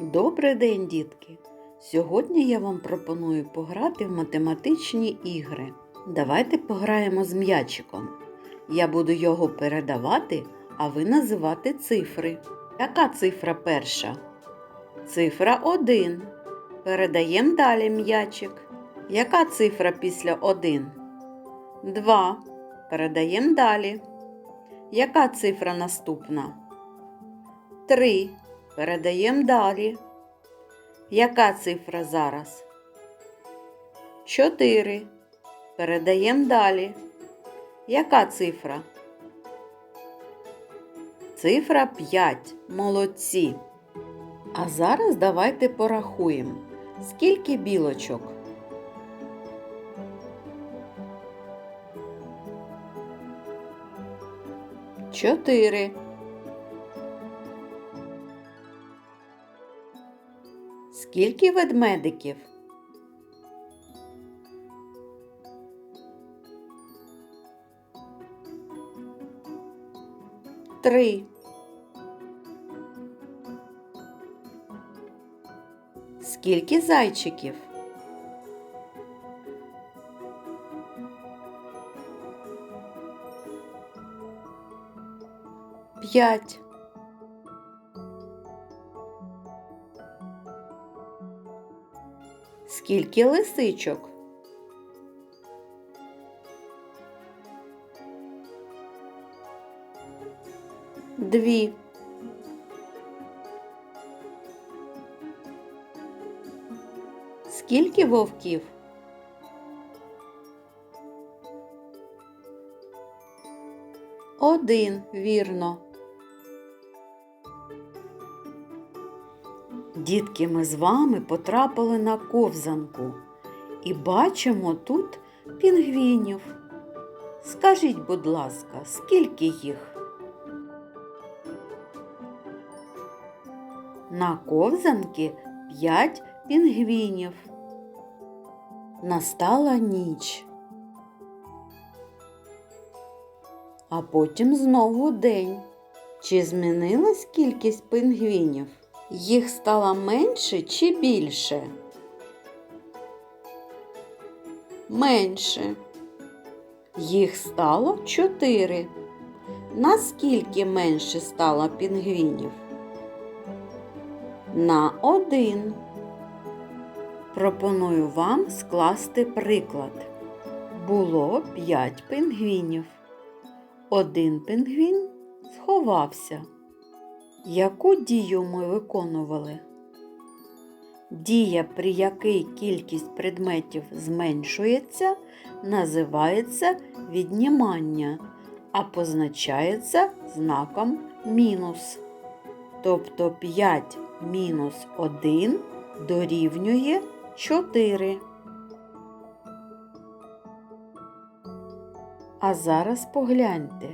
Добрий день, дітки! Сьогодні я вам пропоную пограти в математичні ігри. Давайте пограємо з м'ячиком. Я буду його передавати, а ви називати цифри. Яка цифра перша? Цифра 1. Передаємо далі м'ячик. Яка цифра після 1? 2. Передаємо далі. Яка цифра наступна? 3. Передаємо далі. Яка цифра зараз? 4. Передаємо далі. Яка цифра? Цифра 5. Молодці. А зараз давайте порахуємо. Скільки білочок? Чотири. Скільки ведмедиків? Три. Скільки зайчиків? П'ять. Скільки лисичок? Дві. Скільки вовків? Один, вірно. Дітки, ми з вами потрапили на ковзанку і бачимо тут пінгвінів. Скажіть, будь ласка, скільки їх? На ковзанки п'ять пінгвінів. Настала ніч. А потім знову день. Чи змінилась кількість пінгвінів? Їх стало менше чи більше? Менше. Їх стало чотири. Наскільки менше стало пінгвінів? На один. Пропоную вам скласти приклад. Було п'ять пінгвінів. Один пінгвін сховався. Яку дію ми виконували? Дія, при якій кількість предметів зменшується, називається віднімання, а позначається знаком мінус. Тобто 5 мінус 1 дорівнює 4. А зараз погляньте,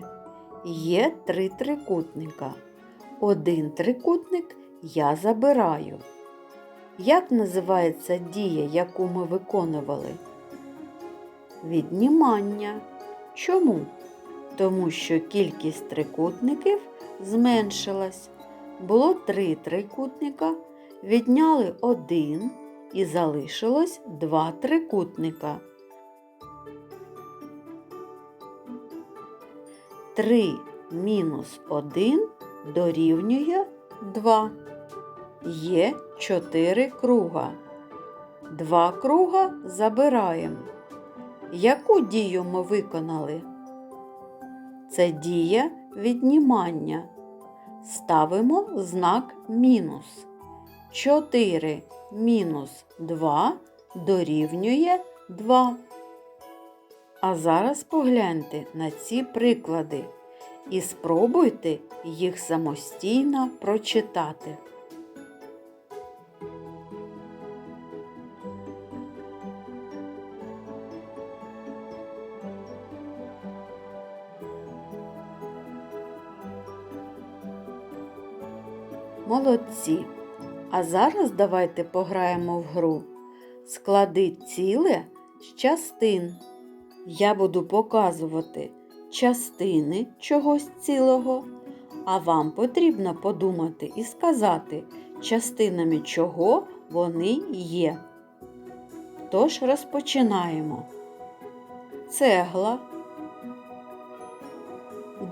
є три трикутника. Один трикутник я забираю. Як називається дія, яку ми виконували? Віднімання. Чому? Тому що кількість трикутників зменшилась. Було три трикутника, відняли один і залишилось два трикутника. Три мінус один дорівнює 2. Є 4 круга. Два круга забираємо. Яку дію ми виконали? Це дія віднімання. Ставимо знак мінус. 4 мінус 2 дорівнює 2. А зараз погляньте на ці приклади і спробуйте їх самостійно прочитати. Молодці! А зараз давайте пограємо в гру. Склади ціле з частин. Я буду показувати частини чогось цілого, А вам потрібно подумати і сказати, частинами чого вони є. Тож розпочинаємо. Цегла,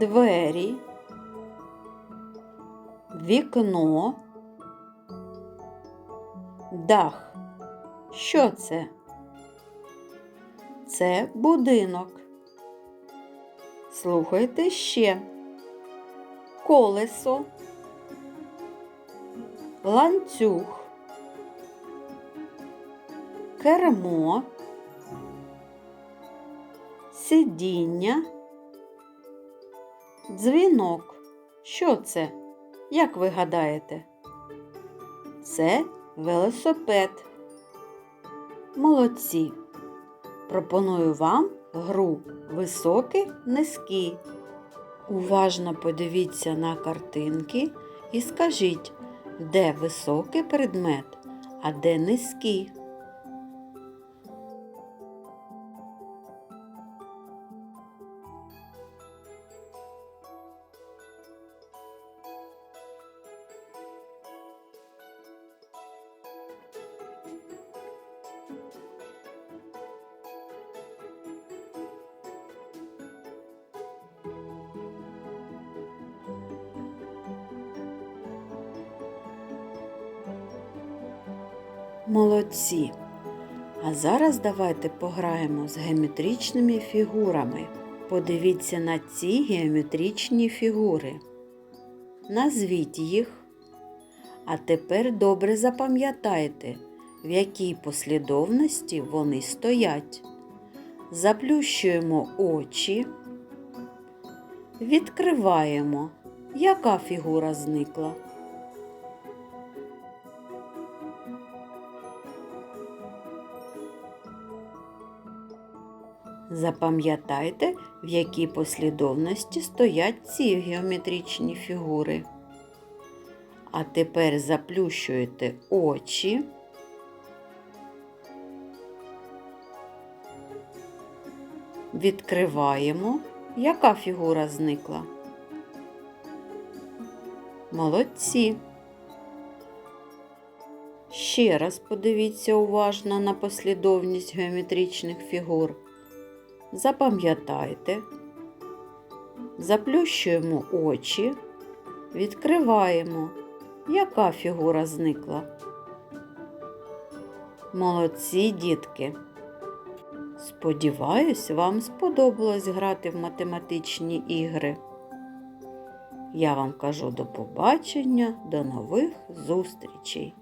двері, вікно, дах. Що це? Це будинок. Слухайте ще. Колесо, ланцюг, кермо, сидіння, дзвінок. Що це? Як ви гадаєте? Це велосипед. Молодці. Пропоную вам гру високі низькі. Уважно подивіться на картинки і скажіть, де високий предмет, а де низький. Молодці. А зараз давайте пограємо з геометричними фігурами. Подивіться на ці геометричні фігури. Назвіть їх. А тепер добре запам'ятайте, в якій послідовності вони стоять. Заплющуємо очі, відкриваємо, яка фігура зникла. Запам'ятайте, в якій послідовності стоять ці геометричні фігури. А тепер заплющуєте очі. Відкриваємо, яка фігура зникла. Молодці. Ще раз подивіться уважно на послідовність геометричних фігур. Запам'ятайте, заплющуємо очі, відкриваємо, яка фігура зникла. Молодці дітки! Сподіваюсь, вам сподобалось грати в математичні ігри. Я вам кажу до побачення, до нових зустрічей!